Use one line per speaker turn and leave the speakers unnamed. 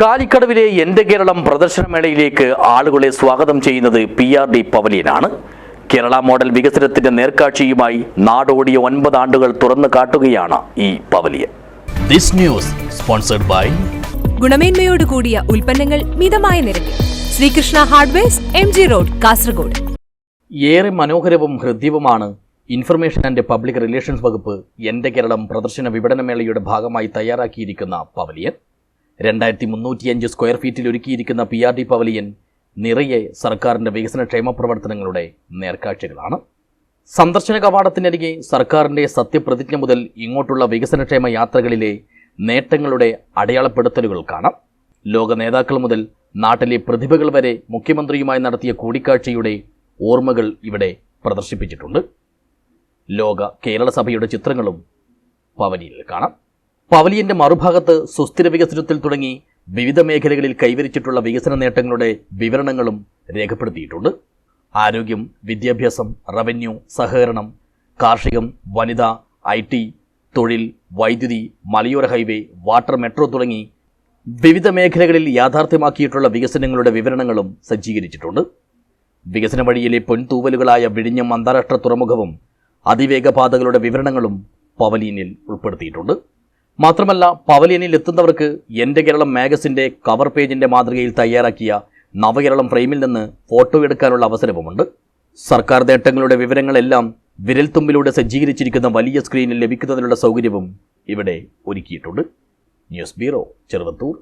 കാലിക്കടവിലെ എന്റെ കേരളം പ്രദർശനമേളയിലേക്ക് ആളുകളെ സ്വാഗതം ചെയ്യുന്നത് പി ആർ ഡി പവലിയനാണ്. കേരള മോഡൽ വികസനത്തിന്റെ നേർക്കാഴ്ചയുമായി നാടോടിയ ഒൻപത് ആണ്ടുകൾ തുറന്നു കാട്ടുകയാണ് ഈ pavilion.
This news sponsored by
ഗുണമേന്മയോട് കൂടിയ ഉൽപ്പന്നങ്ങൾ മിതമായ നിരക്കിൽ. Sreekrishna hardware M G road Kasaragod.
ഏറെ മനോഹരവും ഹൃദ്യവുമാണ് ഇൻഫർമേഷൻ ആൻഡ് പബ്ലിക് റിലേഷൻസ് വകുപ്പ് എന്റെ കേരളം പ്രദർശന വിപണനമേളയുടെ ഭാഗമായി തയ്യാറാക്കിയിരിക്കുന്ന പവലിയൻ. രണ്ടായിരത്തി മുന്നൂറ്റിയഞ്ച് സ്ക്വയർ ഫീറ്റിൽ ഒരുക്കിയിരിക്കുന്ന പി ആർ ഡി പവലിയൻ നിറയെ സർക്കാരിന്റെ വികസന ക്ഷേമ പ്രവർത്തനങ്ങളുടെ നേർക്കാഴ്ചകളാണ്. സന്ദർശന കവാടത്തിനരികെ സർക്കാരിന്റെ സത്യപ്രതിജ്ഞ മുതൽ ഇങ്ങോട്ടുള്ള വികസനക്ഷേമ യാത്രകളിലെ നേട്ടങ്ങളുടെ അടയാളപ്പെടുത്തലുകൾ കാണാം. ലോക നേതാക്കൾ മുതൽ നാട്ടിലെ പ്രതിഭകൾ വരെ മുഖ്യമന്ത്രിയുമായി നടത്തിയ കൂടിക്കാഴ്ചയുടെ ഓർമ്മകൾ ഇവിടെ പ്രദർശിപ്പിച്ചിട്ടുണ്ട്. ലോക കേരള സഭയുടെ ചിത്രങ്ങളും പവലിയനിൽ കാണാം. പവലിയന്റെ മറുഭാഗത്ത് സുസ്ഥിര വികസനത്തിൽ തുടങ്ങി വിവിധ മേഖലകളിൽ കൈവരിച്ചിട്ടുള്ള വികസന നേട്ടങ്ങളുടെ വിവരണങ്ങളും രേഖപ്പെടുത്തിയിട്ടുണ്ട്. ആരോഗ്യം വിദ്യാഭ്യാസം റവന്യൂ സഹകരണം കാർഷികം വനിത ഐ ടി തൊഴിൽ വൈദ്യുതി മലയോര ഹൈവേ വാട്ടർ മെട്രോ തുടങ്ങി വിവിധ മേഖലകളിൽ യാഥാർത്ഥ്യമാക്കിയിട്ടുള്ള വികസനങ്ങളുടെ വിവരണങ്ങളും സജ്ജീകരിച്ചിട്ടുണ്ട്. വികസന വഴിയിലെ പൊൻതൂവലുകളായ വിഴിഞ്ഞം അന്താരാഷ്ട്ര തുറമുഖവും അതിവേഗ പാതകളുടെ വിവരണങ്ങളും പവലീനിൽ ഉൾപ്പെടുത്തിയിട്ടുണ്ട്. മാത്രമല്ല പവലിയനിൽ എത്തുന്നവർക്ക് എന്റെ കേരളം മാഗസിന്റെ കവർ പേജിന്റെ മാതൃകയിൽ തയ്യാറാക്കിയ നവകേരളം ഫ്രെയിമിൽ നിന്ന് ഫോട്ടോ എടുക്കാനുള്ള അവസരവുമുണ്ട്. സർക്കാർ നേട്ടങ്ങളുടെ വിവരങ്ങളെല്ലാം വിരൽത്തുമ്പിലൂടെ സജ്ജീകരിച്ചിരിക്കുന്ന വലിയ സ്ക്രീനിൽ ലഭിക്കുന്നതിനുള്ള സൗകര്യവും ഇവിടെ ഒരുക്കിയിട്ടുണ്ട്. News bureau Cheruvathur.